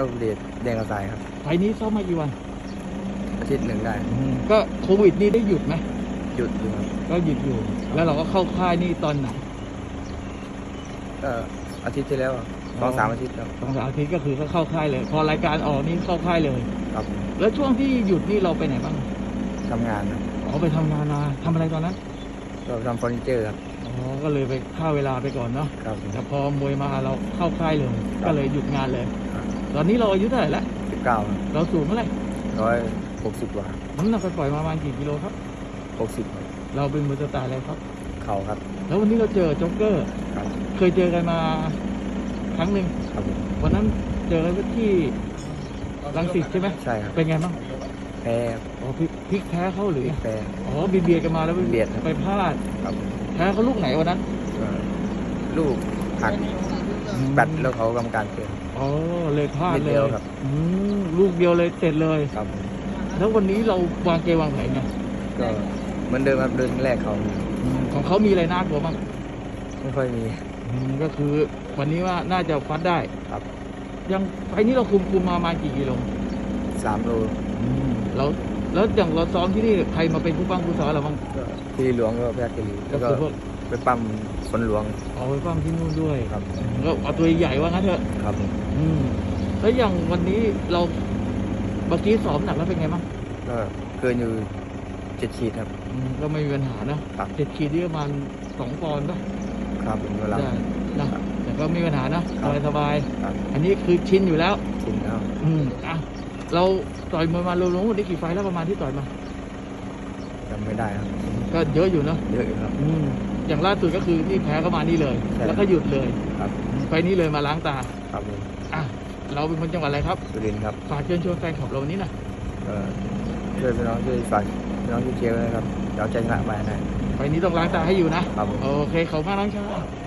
ก็เดชแดงกระสายครับไฟล์นี้ซ้อมมากี่วัน อาทิตย์หนึ่งได้ก็โควิดนี่ได้หยุดไหมหยุดอยู่ครับก็หยุดอยู่ แล้วเราก็เข้าค่ายนี่ตอนไหนก็อาทิตย์ที่แล้วอะสองสามอาทิตย์ครับสองสามอาทิตย์ก็คือก็เข้าค่ายเลย พอรายการออกนี่เข้าค่ายเลย ครับแล้วช่วงที่หยุดนี่เราไปไหนบ้างทำงานครับอ๋อไปทำงานมาทำอะไรตอนนั้นก็ทำเฟอร์นิเจอร์ครับอ๋อก็เลยไปฆ่าเวลาไปก่อนเนาะครับ แต่พอมวยมาเราเข้าค่ายเลยครับก็เลยหยุดงานเลยครับ ตอนนี้เราอายุเท่าไหร่แล้วสิบเก้าเราสูงเท่าไหร่ร้อยหกสิบกว่าน้ำหนักไปปล่อยมาประมาณกี่กิโลครับหกสิบเราเป็นมือสไตล์อะไรครับ เข่าครับ แล้ววันนี้เราเจอโจ๊กเกอร์ครับ เคยเจอกันมาครั้งหนึ่งครับผมวันนั้นเจอกันที่รังสิตใช่ไหมใช่ครับเป็นไงบ้างแพ้อ๋อพลิกพลิกแพ้เขาหรือไงแพ้อ๋อเบียดเบียดกันมาแล้วไปเบียดครับไปพลาดครับแพ้เขาลูกไหนวันนั้นก็ลูกหักบัดแล้วเขากรรมการเตือน อ๋อเลยพลาดนิดเลเดียยวครับ อืมลูกเดียวเลยเสร็จเลย ครับผมแล้ววันนี้เราวางเกมวางแผนไงก็เหมือนเดิมครับเดินแรกเขาอืมของเขามีอะไรน่ากลัวบ้างไม่ค่อยมีอืมก็คือวันนี้ว่าน่าจะฟัดได้ ครับยังไฟล์นี้เราคุมคุมมาประมาณกี่กิโลสามโลแล้วแล้วอย่างเราซ้อมที่นี่ใครมาเป็นผู้ป้องผู้สอนเราบ้างก็ที่หลวงก็แพทย์กรีก็แล้วก็คือพวก ไปปั้มฝนหลวง เอาไปป้องที่นู่นด้วยครับ ก็เอาตัวใหญ่ว่างั้นเถอะครับผมอืมแล้วอย่างวันนี้เราเมื่อกี้ซ้อมหนักแล้วเป็นไงบ้างก็เกินอยู่เจ็ดขีดครับ อืมก็ไม่มีปัญหานะครับ เจ็ดขีดที่ประมาณสองปอนด์ป่ะครับผมเวลาได้นะแต่ก็ไม่มีปัญหานะสครับบายสบายครับ อันนี้คือชินอยู่แล้วถึงแล้วอืมอะเราต่อยมวยมารวมๆวันนี้กี่ไฟล์แล้วประมาณที่ต่อยมา จำไม่ได้ครับ ก็เยอะอยู่เนอะเยอะอยู่ครับ อืม อย่างล่าสุดก็คือนี่แพ้เข้ามานี่เลย ใช่ แล้วก็หยุดเลย ครับไฟล์นี้เลยมาล้างตาครับผมอะเราเป็นคนจังหวัดอะไรครับสุรินทร์ครับฝากเชิญชวนแฟนคลับเราวันนี้หนะก็ช่วยพี่น้องช่วยฝากพี่น้องช่วยเชียร์ด้วยนะครับเดี๋ยวเอาใจชนะไปนะไฟล์นี้ต้องล้างตาให้อยู่นะครับผม โอเคขอบคุณมากน้องชาย